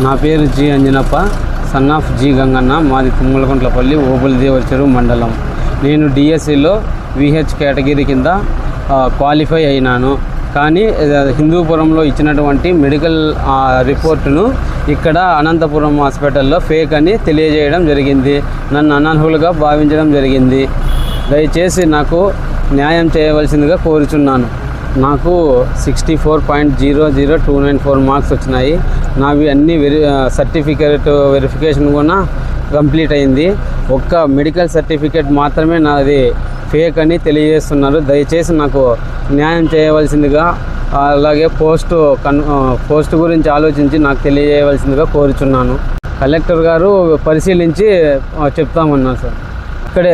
నా పేరు G Anjanappa son of G Ganganna మాది తుమ్మలకుంట్లపల్లి ఓబుల్దేవర చెరువు మండలం. నేను డిఎస్సిలో విహెచ్ కేటగిరీ కింద క్వాలిఫై అయినాను. కానీ హిందూపురంలో ఇచ్చినటువంటి మెడికల్ రిపోర్టును ఇక్కడ అనంతపురం హాస్పిటల్లో ఫేక్ అని తెలియజేయడం జరిగింది. నన్ను అనర్హులుగా భావించడం జరిగింది. దయచేసి నాకు న్యాయం చేయవలసిందిగా కోరుచున్నాను. నాకు sixty four point zero zero two nine four marks వచ్చినాయి. నావి అన్ని వెరి సర్టిఫికేట్ వెరిఫికేషన్ కూడా కంప్లీట్ అయింది. ఒక్క మెడికల్ సర్టిఫికేట్ మాత్రమే నాది ఫేక్ అని తెలియజేస్తున్నారు. దయచేసి నాకు న్యాయం చేయవలసిందిగా అలాగే పోస్టు కన్ పోస్ట్ గురించి ఆలోచించి నాకు తెలియజేయవలసిందిగా కోరుచున్నాను. కలెక్టర్ గారు పరిశీలించి చెప్తామన్నారు సార్. ఇక్కడే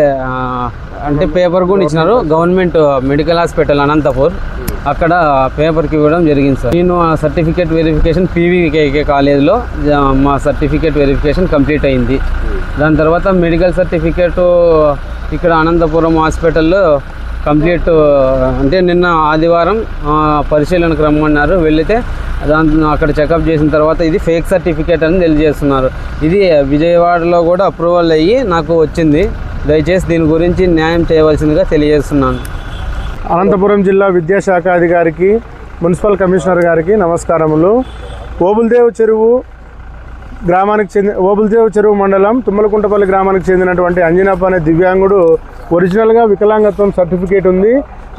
అంటే పేపర్ కూడా ఇచ్చినారు. Government medical hospital Anantapur. అక్కడ పేపర్కి ఇవ్వడం జరిగింది సార్. నేను ఆ సర్టిఫికేట్ వెరిఫికేషన్ పీవీకేకే కాలేజ్లో మా సర్టిఫికేట్ వెరిఫికేషన్ కంప్లీట్ అయింది. దాని తర్వాత మెడికల్ సర్టిఫికేట్ ఇక్కడ అనంతపురం హాస్పిటల్లో కంప్లీట్ అంటే నిన్న ఆదివారం పరిశీలనకు రమ్మన్నారు. వెళితే దాంట్లో అక్కడ చెకప్ చేసిన తర్వాత ఇది ఫేక్ సర్టిఫికేట్ అని తెలియజేస్తున్నారు. ఇది విజయవాడలో కూడా అప్రూవల్ అయ్యి నాకు వచ్చింది. దయచేసి దీని గురించి న్యాయం చేయవలసిందిగా తెలియజేస్తున్నాను. అనంతపురం జిల్లా విద్యాశాఖ అధికారికి మున్సిపల్ కమిషనర్ గారికి నమస్కారములు. ఓబుల్దేవ్ చెరువు గ్రామానికి చెంది ఓబుల్దేవ్ చెరువు మండలం తుమ్మలకుంటపల్లి గ్రామానికి చెందినటువంటి అంజనప్ప అనే దివ్యాంగుడు ఒరిజినల్గా వికలాంగత్వం సర్టిఫికేట్ ఉంది.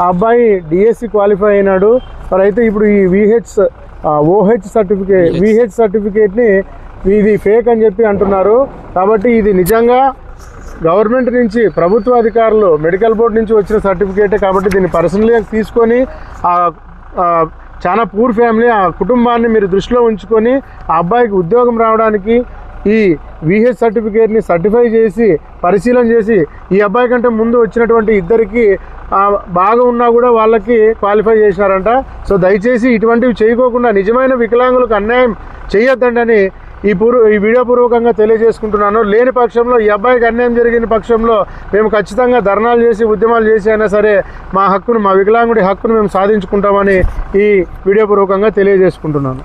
ఆ అబ్బాయి డిఎస్సి క్వాలిఫై అయినాడు. మరి అయితే ఇప్పుడు ఈ విహెచ్ ఓహెచ్ సర్టిఫికేట్ విహెచ్ సర్టిఫికేట్ని ఇది ఫేక్ అని చెప్పి అంటున్నారు. కాబట్టి ఇది నిజంగా గవర్నమెంట్ నుంచి ప్రభుత్వ అధికారులు మెడికల్ బోర్డు నుంచి వచ్చిన సర్టిఫికేటే కాబట్టి దీన్ని పర్సనల్గా తీసుకొని చాలా పూర్ ఫ్యామిలీ ఆ కుటుంబాన్ని మీరు దృష్టిలో ఉంచుకొని ఆ అబ్బాయికి ఉద్యోగం రావడానికి ఈ విహెచ్ సర్టిఫికేట్ని సర్టిఫై చేసి పరిశీలన చేసి ఈ అబ్బాయి కంటే ముందు వచ్చినటువంటి ఇద్దరికి బాగా ఉన్నా కూడా వాళ్ళకి క్వాలిఫై చేసినారంట. సో దయచేసి ఇటువంటివి చేయకోకుండా నిజమైన వికలాంగులకు అన్యాయం చేయొద్దండి ఈ పూర్వ ఈ వీడియోపూర్వకంగా తెలియజేసుకుంటున్నాను. లేని పక్షంలో ఈ అబ్బాయికి అన్యాయం జరిగిన పక్షంలో మేము ఖచ్చితంగా ధర్నాలు చేసి ఉద్యమాలు చేసి అయినా సరే మా హక్కును మా వికలాంగుడి హక్కును మేము సాధించుకుంటామని ఈ వీడియోపూర్వకంగా తెలియజేసుకుంటున్నాను.